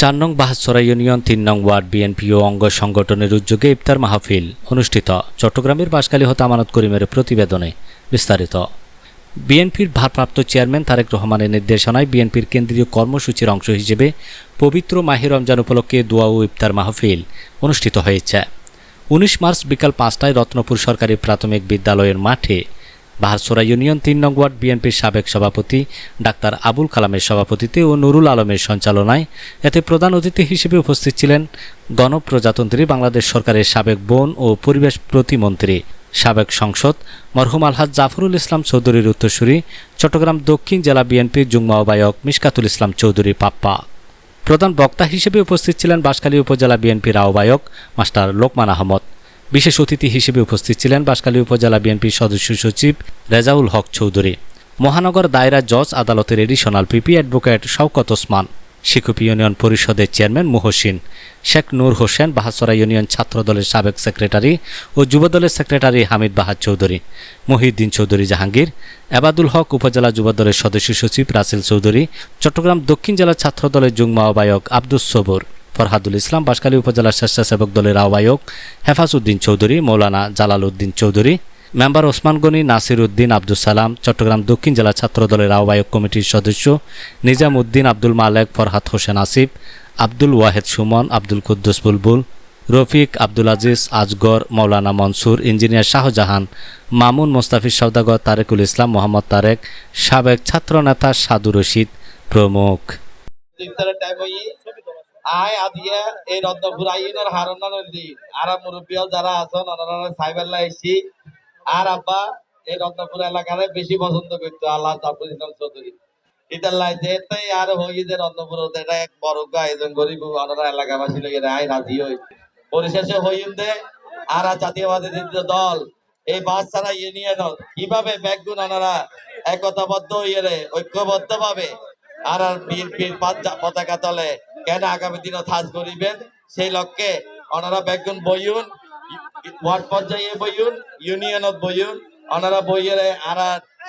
চার নং বাহাসরা ইউনিয়ন তিন নং ওয়ার্ড বিএনপি ও অঙ্গ সংগঠনের উদ্যোগে ইফতার মাহফিল অনুষ্ঠিত। চট্টগ্রামের বাসকালী হতে আমানত করিমের প্রতিবেদনে বিস্তারিত। বিএনপির ভারপ্রাপ্ত চেয়ারম্যান তারেক রহমানের নির্দেশনায় বিএনপির কেন্দ্রীয় কর্মসূচির অংশ হিসেবে পবিত্র মাহি রমজান উপলক্ষে দোয়া ও ইফতার মাহফিল অনুষ্ঠিত হয়েছে। উনিশ মার্চ বিকাল পাঁচটায় রত্নপুর সরকারি প্রাথমিক বিদ্যালয়ের মাঠে বাহারসোরা ইউনিয়ন তিন নং ওয়ার্ড বিএনপির সাবেক সভাপতি ডাক্তার আবুল কালামের সভাপতিতে ও নুরুল আলমের সঞ্চালনায় এতে প্রধান অতিথি হিসেবে উপস্থিত ছিলেন গণপ্রজাতন্ত্রী বাংলাদেশ সরকারের সাবেক বন ও পরিবেশ প্রতিমন্ত্রী, সাবেক সংসদ মরহুম আলহাজ জাফরুল ইসলাম চৌধুরীর উত্তরসূরি, চট্টগ্রাম দক্ষিণ জেলা বিএনপির যুগ্ম আহ্বায়ক মিশকাতুল ইসলাম চৌধুরী পাপ্পা। প্রধান বক্তা হিসেবে উপস্থিত ছিলেন বাঁশখালী উপজেলা বিএনপির আহ্বায়ক মাস্টার লোকমান আহমদ। বিশেষ অতিথি হিসেবে উপস্থিত ছিলেন বাঁশখালী উপজেলা বিএনপির সদস্য সচিব রেজাউল হক চৌধুরী, মহানগর দায়রা জজ আদালতের additional PP advocate Shawkat Osman, শিক্ষক ইউনিয়ন পরিষদের চেয়ারম্যান মুহসিন, শেখ নূর হোসেন বাহাসরা ইউনিয়ন ছাত্রদলের সাবেক সেক্রেটারি ও যুবদলের সেক্রেটারি হামিদ বাহাদ চৌধুরী, মহিউদ্দিন চৌধুরী জাহাঙ্গীর, এবাদুল হক উপজেলা যুবদলের সদস্য সচিব রাসেল চৌধুরী, চট্টগ্রাম দক্ষিণ জেলা ছাত্রদলের যুগ্ম আহ্বায়ক আব্দুস সবর। ফরহাদুল ইসলাম বাঁশখালী উপজেলা স্বেচ্ছাসেবক দলের আহ্বায়ক হেফাজউদ্দিন চৌধুরী, মৌলানা জালাল উদ্দিন চৌধুরী, মেম্বার ওসমান গনি নাসির উদ্দিন আব্দুল সালাম, চট্টগ্রাম দক্ষিণ জেলা ছাত্রদলের আহ্বায়ক কমিটির সদস্য নিজাম উদ্দিন আব্দুল মালেক, ফরহাদ হোসেন আসিফ, আব্দুল ওয়াহেদ সুমন, আব্দুল কুদ্দুস বুলবুল, রফিক আব্দুল আজিজ আজগর, মৌলানা মনসুর, ইঞ্জিনিয়ার শাহজাহান, মামুন মোস্তাফিজ সৌদাগর তারেকুল ইসলাম, মোহাম্মদ তারেক, সাবেক ছাত্রনেতা সাদু রশিদ প্রমুখ। আয় আদিয়া, এই রত্নপুর আইনের হারনা নদী আর মুরব্বী যারা আছেন, ওনারা আর আব্বা, এই রত্নপুর এলাকারে বেশি পছন্দ করতো, আল্লাহ জাফর ইসলাম চৌধুরী। ইতার লাই যে তাই আর হই যে এটা এক বড় আয়োজন ওনারা এলাকাবাসী আয় রাজি হই। পরিশেষে হইম দে আর জাতীয়বাদী দল, এই বাচ্চারা ইউনিয়ন কীভাবে ব্যাগগুন ওনারা? একতাবদ্ধ হইয়ে ঐক্যবদ্ধ ভাবে আর আর পতাকা তলে কেন আগামী দিনে থাজ করিবেন সেই লক্ষ্যে ওনারা বেগুন বইউন ওয়ার্ড পর্যায়ে বইউন ইউনিয়নত বইউন ওনারা বইয়ের আর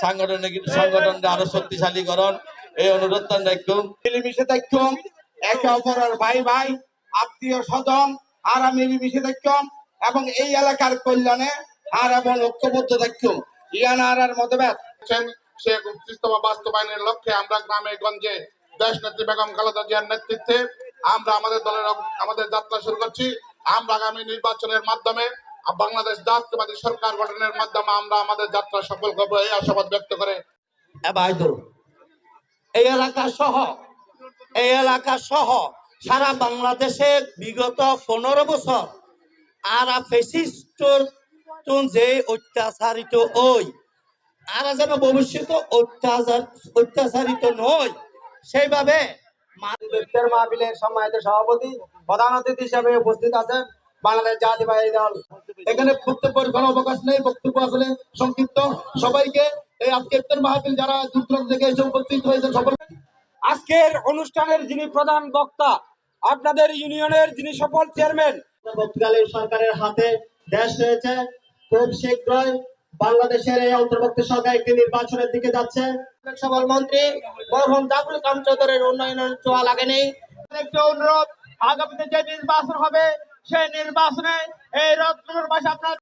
সাংগঠনিক সংগঠনটা আরও শক্তিশালী করণ এই অনুরোধ রাখুন মিলেমিশে থাকুম একে অপরের ভাই ভাই আত্মীয় স্বজন আর মিলেমিশে থাকুম এবং এই এলাকার কল্যাণে আর এবং ঐক্যবদ্ধ থাকুম ইয়ান আর মতভেদ সে বাস্তবায়নের লক্ষ্যে আমরা গ্রামে গঞ্জে দেশ নেত্রী বেগম খালেদা জিয়ার নেতৃত্বে আমরা আমাদের দলের আমাদের যাত্রা শুরু করছি। আমরা আগামী নির্বাচনের মাধ্যমে বাংলাদেশ জাতীয়বাদী সরকার গঠনের মাধ্যমে আমরা আমাদের যাত্রা সফল করব এই আশাবাদ ব্যক্ত করে। এই এলাকা সহ, এই এলাকা সহ সারা বাংলাদেশে বিগত পনেরো বছর আর ফেসিস্টর যে অত্যাচারিত ওই, আর যেন ভবিষ্যতে অত্যাচার অত্যাচারিত নয় সেইভাবে ইফতার মাহফিলের সম্মানিত সভাপতি প্রধান অতিথি হিসাবে উপস্থিত আছেন বাংলাদেশ জাতীয়বাদী দল। এখানে বক্তব্যের কোনো অবকাশ নেই বক্তব্য আসলে সংক্ষিপ্ত। সবাইকে এই আজকে ইফতার মাহফিল যারা দূর দূরান্ত থেকে এসে উপস্থিত হয়েছেন সকল আজকের অনুষ্ঠানের যিনি প্রধান বক্তা আপনাদের ইউনিয়নের যিনি সফল চেয়ারম্যান। পর্তুগালের সরকারের হাতে দেশ রয়েছে খুব শীঘ্রই বাংলাদেশের এই অন্তর্ভুক্ত সরকার একটি নির্বাচনের দিকে যাচ্ছে। সকল মন্ত্রী মরহম জাফর ইসলাম চৌধুরীর উন্নয়নের চোয়া লাগেনি একটি অনুরোধ, আগামীতে যে নির্বাচন হবে, সেই নির্বাচনে এই রত্নপুর ভাষা আপনার